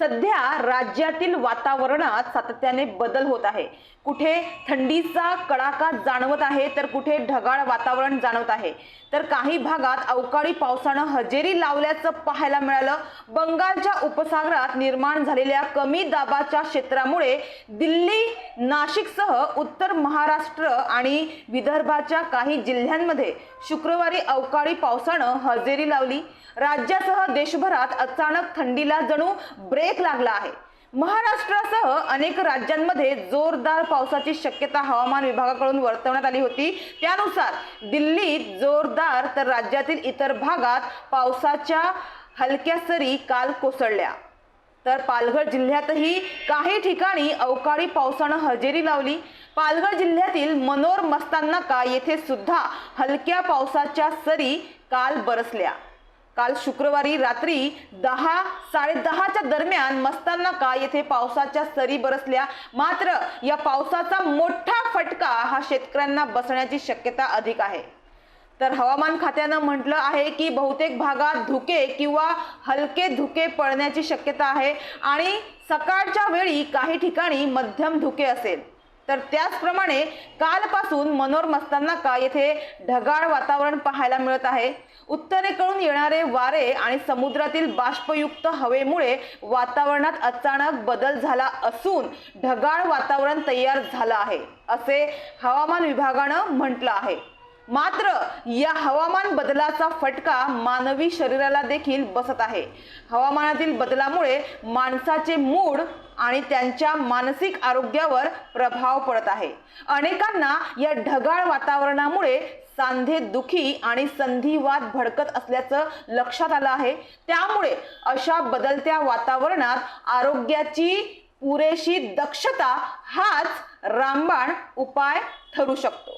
सध्या राज्यातील वातावरणात सातत्याने बदल होत आहे. कुठे थंडीचा कडाका जाणवत आहे तर कुठे ढगाळ वातावरण जाणवत आहे. तर काही भागात अवकाळी पावसानं हजेरी लावल्याचं पाहायला मिळालं. बंगालच्या उपसागरात निर्माण झालेल्या कमी दाबाच्या क्षेत्रामुळे दिल्ली नाशिकसह उत्तर महाराष्ट्र आणि विदर्भाच्या काही जिल्ह्यांमध्ये शुक्रवारी अवकाळी पावसानं हजेरी लावली. राज्यासह देशभरात अचानक थंडीला जणू ब्रेक लागला आहे. महाराष्ट्रासह अनेक राज्यांमध्ये जोरदार पावसाची शक्यता हवामान विभागाकडून वर्तवण्यात आली होती. त्यानुसार दिल्लीत जोरदार तर राज्यातील इतर भागात पावसाच्या हलक्या सरी काल कोसळल्या. तर पालघर जिल्ह्यातही काही ठिकाणी अवकाळी पावसानं हजेरी लावली. पालघर जिल्ह्यातील मनोर मस्तानाका येथे सुद्धा हलक्या पावसाच्या सरी काल बरसल्या. काल शुक्रवारी रात्री दहा साडेदहाच्या दरम्यान मस्तानाका येथे पावसाच्या सरी बरसल्या. मात्र या पावसाचा मोठा फटका हा शेतकऱ्यांना बसण्याची शक्यता अधिक आहे. तर हवामान खात्यानं म्हटलं आहे की बहुतेक भागात धुके किंवा हलके धुके पडण्याची शक्यता आहे आणि सकाळच्या वेळी काही ठिकाणी मध्यम धुके असेल. तर त्याचप्रमाणे कालपासून मनोर मस्तानाका येथे ढगाळ वातावरण पाहायला मिळत आहे. उत्तरेकडून येणारे वारे आणि समुद्रातील बाष्पयुक्त हवेमुळे वातावरणात अचानक बदल झाला असून ढगाळ वातावरण तयार झालं आहे असे हवामान विभागानं म्हटलं आहे. मात्र या हवामान बदलाचा फटका मानवी शरीराला देखील बसत आहे. हवामानातील बदलामुळे माणसाचे मूड आणि त्यांच्या मानसिक आरोग्यावर प्रभाव पडत आहे. अनेकांना या ढगाळ वातावरणामुळे सांधे दुखी आणि संधिवात भडकत असल्याचं लक्षात आलं आहे. त्यामुळे अशा बदलत्या वातावरणात आरोग्याची पुरेशी दक्षता हाच रामबाण उपाय ठरू शकतो.